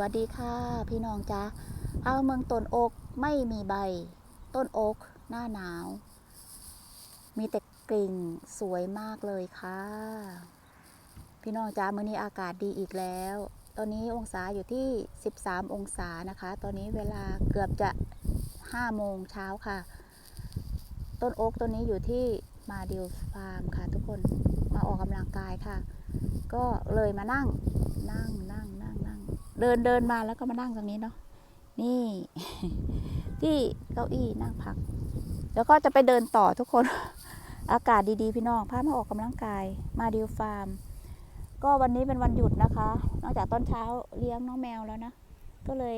วัสดีค่ะ พี่น้องจ้าเอาเมืองต้นโอกไม่มีใบ ต้นโอกหน้าหนาว มีแต่กิ่งสวยมากเลยค่ะ พี่น้องจ้ามื้อนี้อากาศดีอีกแล้ว ตอนนี้องศาอยู่ที่ 13 องศานะคะ ตอนนี้เวลาเกือบจะ 5 โมงเช้าค่ะ ต้นโอ๊กต้นนี้อยู่ที่มาดิวฟาร์มค่ะ ทุกคนมาออกกำลังกายค่ะ ก็เลยมานั่งนั่งนั่งนั่ง เดินเดินมาแล้วก็มานั่งตรงนี้เนาะนี่ ที่เก้าอี้นั่งพัก แล้วก็จะไปเดินต่อทุกคน อากาศดีๆ พี่น้องพามาออกกำลังกาย มาดิวฟาร์ม ก็วันนี้เป็นวันหยุดนะคะ นอกจากตอนเช้าเลี้ยงน้องแมวแล้วนะ ก็เลย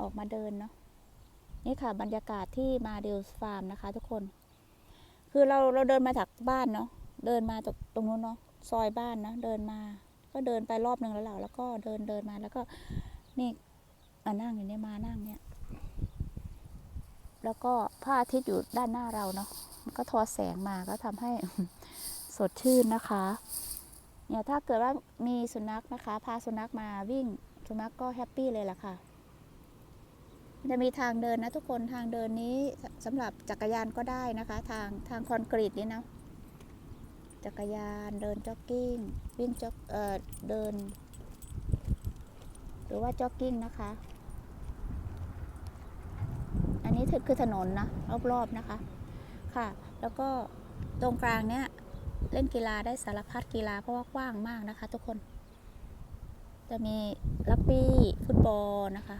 ออกมาเดินเนาะนี่ค่ะ บรรยากาศที่มาดิวฟาร์มนะคะ ทุกคน คือเราเราเดินมาจากบ้านเนาะเดินมาจากตรงนู้นเนาะซอยบ้านนะเดินมา ก็เดินไปรอบหนึ่งแล้วแหละแล้วก็เดินเดินมาแล้วก็นี่มานั่งอยู่เนี่ยมานั่งเนี่ย แล้วก็พระอาทิตย์อยู่ด้านหน้าเราเนาะก็ทอแสงมาก็ทำให้สดชื่นนะคะ เนี่ยถ้าเกิดว่ามีสุนัขนะคะ พาสุนัขมาวิ่งสุนัขก็แฮปปี้เลยล่ะค่ะ จะมีทางเดินนะทุกคนทางเดินนี้สสำหรับจักรยานก็ได้นะคะ ทางทางคอนกรีตนี่เนาะ จักรยาน เดินจ็อกกิ้ง วิ่งจ็อกเอ่อเดิน หรือว่าจ็อกกิ้งนะคะ อันนี้คือคือถนนนะรอบๆนะคะค่ะ แล้วก็ตรงกลางเนี้ยเล่นกีฬาได้สารพัดกีฬาเพราะว่ากว้างมากนะคะทุกคน จะมีรักบี้ฟุตบอลนะคะ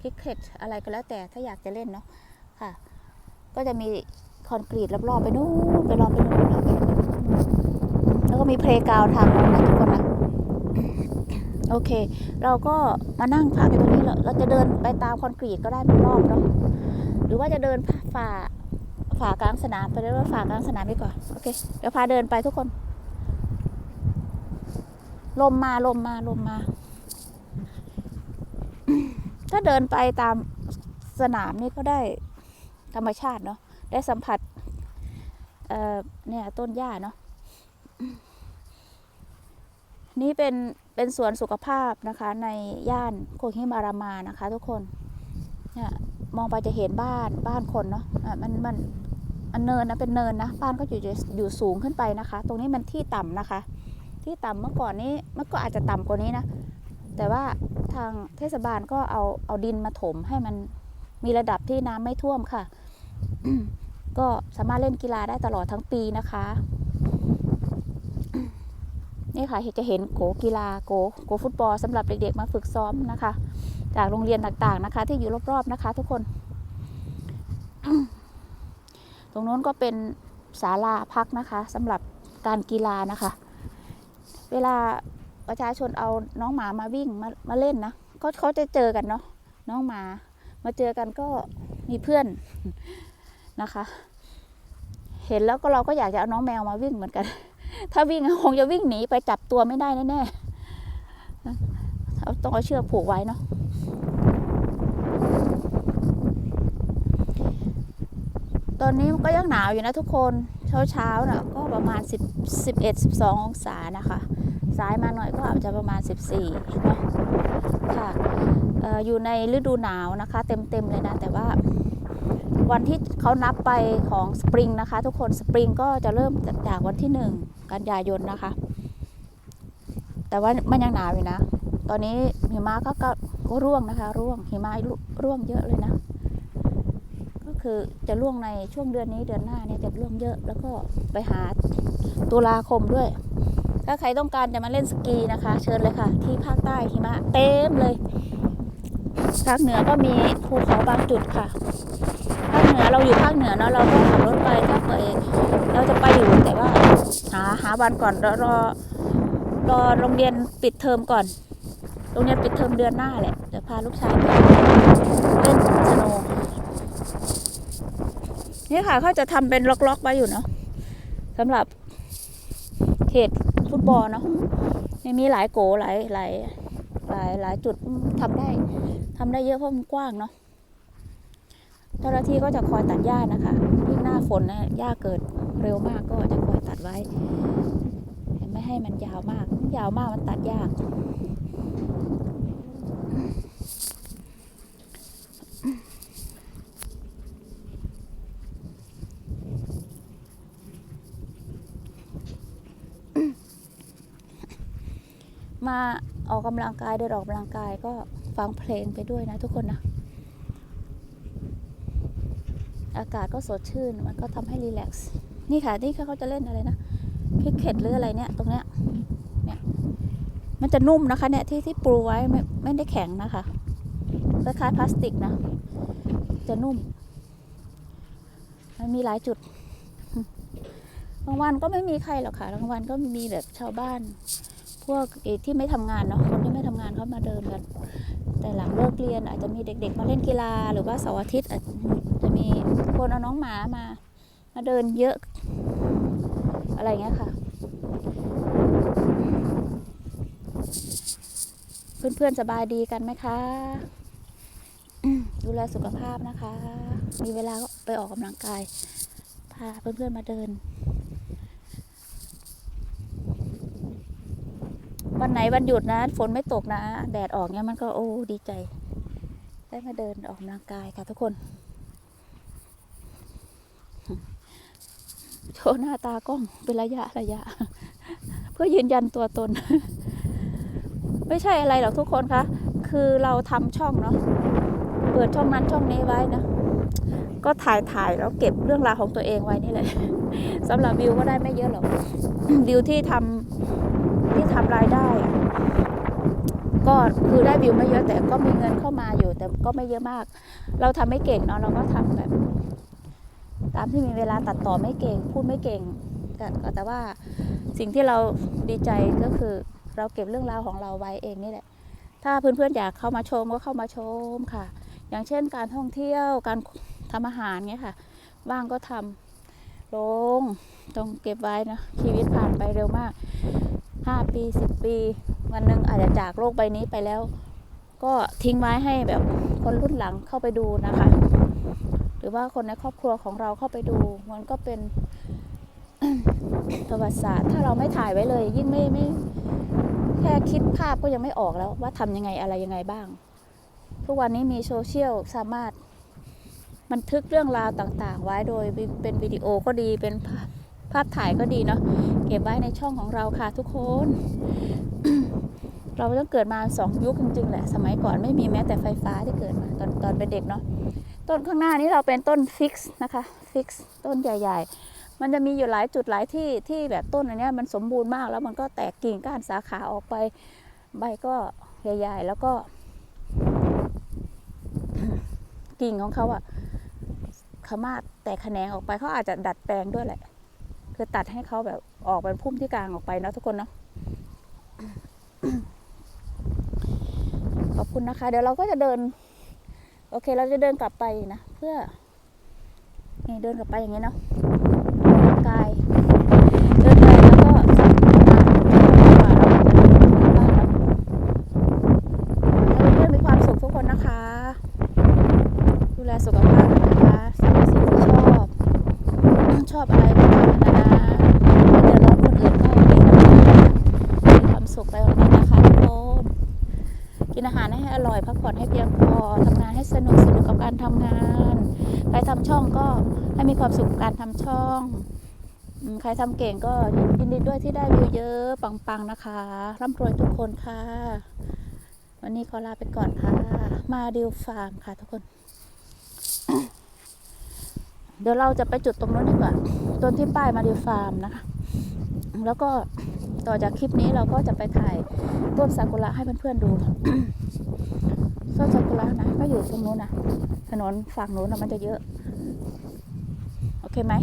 คริกเก็ตอะไรก็แล้วแต่ถ้าอยากจะเล่นเนาะค่ะ ก็จะมีคอนกรีตรอบๆไปนู่นไปรอบไปนู่นนะไปนู่นแล้ว ก็มีเพลย์กาวทางนะทุกคนนะโอเค เราก็มานั่งพักอยู่ตรงนี้เราเราจะเดินไปตามคอนกรีตก็ได้เป็นรอบเนาะหรือว่าจะเดินฝ่าฝ่ากลางสนามไปเรื่อยฝ่ากลางสนามไปก่อนโอเคเดี๋ยวพาเดินไปทุกคน ลมมาลมมาลมมา ถ้าเดินไปตามสนามนี่ก็ได้ธรรมชาติเนาะได้สัมผัสเอ่อเนี่ยต้นหญ้าเนาะ นี่เป็นเป็นสวนสุขภาพนะคะในย่านโคฮิมารามานะคะทุกคนเนี่ยมองไปจะเห็นบ้านบ้านคนเนาะอะมันมันมันเนินนะเป็นเนินนะบ้านก็อยู่อยู่สูงขึ้นไปนะคะ ตรงนี้มันที่ต่ำนะคะ ที่ต่ำเมื่อก่อนนี้มันก็อาจจะต่ำกว่านี้นะ แต่ว่าทางเทศบาลก็เอาเอาดินมาถมให้มันมีระดับที่น้ำไม่ท่วมค่ะ ก็สามารถเล่นกีฬาได้ตลอดทั้งปีนะคะ นี่ค่ะจะเห็นโกกีฬาโกโกฟุตบอลสำหรับเด็กๆมาฝึกซ้อมนะคะ จากโรงเรียนต่างๆนะคะ ที่อยู่รอบๆนะคะ ทุกคน ตรงโน้นก็เป็นศาลาพักนะคะสำหรับการกีฬานะคะ เวลาประชาชนเอาน้องหมามาวิ่งมามาเล่นนะก็เขาจะเจอกันเนาะน้องหมา มาเจอกันก็มีเพื่อนนะคะ เห็นแล้วก็เราก็อยากจะเอาน้องแมวมาวิ่งเหมือนกัน ถ้าวิ่งคงจะวิ่งหนีไปจับตัวไม่ได้แน่ๆเอาต้องเอาเชือกผูกไว้เนาะตอนนี้มันก็ยังหนาวอยู่นะทุกคนเช้าเช้าๆนะก็ประมาณ 10 11 12 องศานะคะสายมาหน่อยก็อาจจะประมาณ 14เนาะค่ะอออยู่ในฤดูหนาวนะคะ เต็มๆเลยนะแต่ว่า วันที่เขานับไปของสปริงนะคะ ทุกคนสปริงก็จะเริ่มจากวันที่1กันยายนนะคะ แต่ว่ามันยังหนาวอยู่นะ ตอนนี้หิมะก็ก็ก็ร่วงนะคะ ร่วงหิมะร่วงเยอะเลยนะ ก็คือจะร่วงในช่วงเดือนนี้เดือนหน้าเนี่ยจะร่วงเยอะ แล้วก็ไปหาตุลาคมด้วย ถ้าใครต้องการจะมาเล่นสกีนะคะ เชิญเลยค่ะ ที่ภาคใต้หิมะเต็มเลยภาคเหนือก็มีภูเขาบางจุดค่ะ เหนือเราอยู่ภาคเหนือเนาะเราก็ขับรถไปถ้าเกิดเราจะไปอยู่แต่ว่าหาหาวันก่อนรอรอรอโรงเรียนปิดเทอมก่อนโรงเรียนปิดเทอมเดือนหน้าแหละเดี๋ยวพาลูกชายไปเล่นสโนว์นี่ค่ะเขาจะทำเป็นล็อกๆไว้อยู่เนาะสำหรับเขตฟุตบอลเนาะยังมีหลายโกหลายหลายหลายหลายจุดทำได้ทำได้เยอะเพราะมันกว้างเนาะ เจ้าหน้าที่ก็จะคอยตัดหญ้านะคะยิ่งหน้าฝนนะหญ้าเกิดเร็วมากก็จะคอยตัดไว้ ไม่ให้มันยาวมาก ยาวมากมันตัดยากมาออกกำลังกายเดินออกกำลังกายก็ฟังเพลงไปด้วยนะทุกคนนะ อากาศก็สดชื่น มันก็ทำให้รีแลกซ์นี่ค่ะนี่เขาจะเล่นอะไรนะคริกเก็ตหรืออะไรเนี่ยตรงเนี้ยเนี่ยมันจะนุ่มนะคะเนี่ยที่ที่ปูไว้ไม่ไม่ได้แข็งนะคะคล้ายๆพลาสติกนะ จะนุ่ม มันมีหลายจุดบางวันก็ไม่มีใครหรอกค่ะบางวันก็มีแบบชาวบ้าน พวกที่ไม่ทำงานเนาะคนที่ไม่ทำงานเขามาเดินกัน แต่หลังเลิกเรียนอาจจะมีเด็ก ๆ มาเล่นกีฬาหรือว่าเสาร์อาทิตย์ คนเอาน้องหมามา มาเดินเยอะ อะไรเงี้ยค่ะ เพื่อนๆสบายดีกันไหมคะ ดูแลสุขภาพนะคะ มีเวลาก็ไปออกกำลังกาย พาเพื่อนๆมาเดิน วันไหนวันหยุดนะ ฝนไม่ตกนะ แดดออกเนี่ยมันก็โอ้ดีใจ ได้มาเดินออกกำลังกายค่ะทุกคน โชว์หน้าตากล้องเป็นระยะระยะ เพื่อยืนยันตัวตน ไม่ใช่อะไรหรอกทุกคนคะคือเราทำช่องเนาะเปิดช่องนั้นช่องนี้ไว้นะก็ถ่ายถ่ายแล้วเก็บเรื่องราวของตัวเองไว้นี่แหละสำหรับวิวก็ได้ไม่เยอะหรอกวิวที่ทำที่ทำรายได้อะก็คือได้วิวไม่เยอะแต่ก็มีเงินเข้ามาอยู่ แต่ก็ไม่เยอะมาก เราทำไม่เก่งเนาะเราก็ทำแบบ ตามที่มีเวลาตัดต่อไม่เก่ง พูดไม่เก่งแต่ว่าสิ่งที่เราดีใจก็คือเราเก็บเรื่องราวของเราไว้เองนี่แหละ ถ้าเพื่อนๆอยากเข้ามาชมก็เข้ามาชมค่ะ อย่างเช่นการท่องเที่ยวการทำอาหารเงี้ยค่ะว่างก็ทำลงต้องเก็บไว้นะชีวิตผ่านไปเร็วมาก 5 ปี 10 ปี วันหนึ่งอาจจะจากโลกใบนี้ไปแล้ว ก็ทิ้งไว้ให้แบบคนรุ่นหลังเข้าไปดูนะคะ รือว่าคนในครอบครัวของเราเข้าไปดู มันก็เป็นประวัติศาสตร์ถ้าเราไม่ถ่ายไว้เลย ยิ่งไม่ไม่แค่คิดภาพก็ยังไม่ออกแล้ว ว่าทำยังไงอะไรยังไงบ้าง ทุกวันนี้มีโซเชียลสามารถบันทึกเรื่องราวต่างๆ ไว้โดยเป็นวิดีโอก็ดีเป็นภาพภาพถ่ายก็ดีเนาะเก็บไว้ในช่องของเราค่ะทุกคน เราต้องเกิดมาสองยุคจริงๆแหละ สมัยก่อนไม่มีแม้แต่ไฟฟ้าที่เกิดมาตอนตอนเป็นเด็กเนาะ ต้นข้างหน้านี้เราเป็นต้นฟิกซ์นะคะฟิกซ์ต้นใหญ่ ๆ มันจะมีอยู่หลายจุดหลายที่ที่แบบต้นอันนี้มันสมบูรณ์มากแล้วมันก็แตกกิ่งก้านสาขาออกไปใบก็ใหญ่ ๆ แล้วก็ กิ่งของเขาอะสามารถแตกแขนงออกไปเขาอาจจะดัดแปลงด้วยแหละ คือตัดให้เขาแบบออกเป็นพุ่มที่กลางออกไปเนาะทุกคนเนาะขอบคุณนะคะ เดี๋ยวเราก็จะเดิน โอเค เราจะเดินกลับไปนะ เพื่อ นี่เดินกลับไปอย่างนี้เนาะกายเดินไปแล้วก็สระน้ำก่อนแล้วก็กลับบ้านแล้วเพื่อให้มีความสุขทุกคนนะคะ ดูแลสุขภาพนะคะสิ่งที่ชอบชอบอะไรก็ทำนะนะเดือดร้อนคนอื่นก็เองนะคะมีความสุขไปวันนี้นะคะทุกคนกินอาหารให้อร่อยพักผ่อนให้เพียงพอทำงานให้สนุ การทำงานใครทำช่องก็ให้มีความสุขการทำช่องใครทำเก่งก็ยินดีด้วยที่ได้วิวเยอะปังๆนะคะร่ำรวยทุกคนค่ะ วันนี้ขอลาไปก่อนค่ะ มาดิวฟาร์มค่ะทุกคน เดี๋ยวเราจะไปจุดตรงนู้นดีกว่าต้นที่ป้ายมาดิวฟาร์มนะคะ แล้วก็ต่อจากคลิปนี้เราก็จะไปถ่ายต้นซากุระให้เพื่อนๆดู ต้นซากุระนะก็อยู่ตรงนู้นนะถนนฝั่งนู้นนะมันจะเยอะ โอเคไหม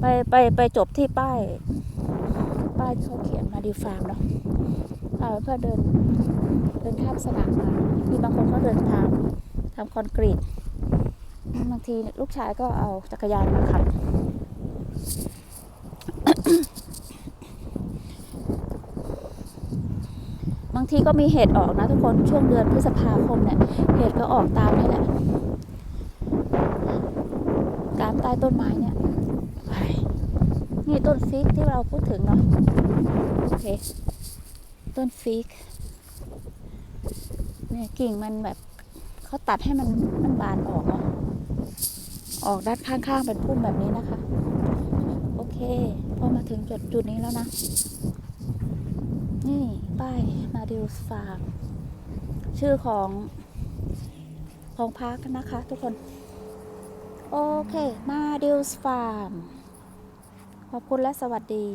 ไปไปไปจบที่ป้าย ป้ายที่เขาเขียนมาดิวฟาร์มเนาะเพื่อเดินเดินข้ามสนามมามีบางคนเขาเดินทางทำคอนกรีตบางทีลูกชายก็เอาจักรยานมาขับ บาง ทีก็มีเห็ดออกนะทุกคนช่วงเดือนพฤษภาคมเนี่ย เห็ดก็ออกตามนี่แหละตามใต้ต้นไม้เนี่ยนี่ต้นฟิกที่เราพูดถึงเนาะโอเคต้นฟิกเนี่ยกิ่งมันแบบเขาตัดให้มันมันบานออกอะออกด้านข้างๆเป็นพุ่มแบบนี้นะคะ โอเค พอมาถึงจุดจุดนี้แล้วนะ นี่ป้ายมาดิวฟาร์มชื่อของของพักนะคะ ทุกคน โอเค มาดิวฟาร์ม ขอบคุณและสวัสดี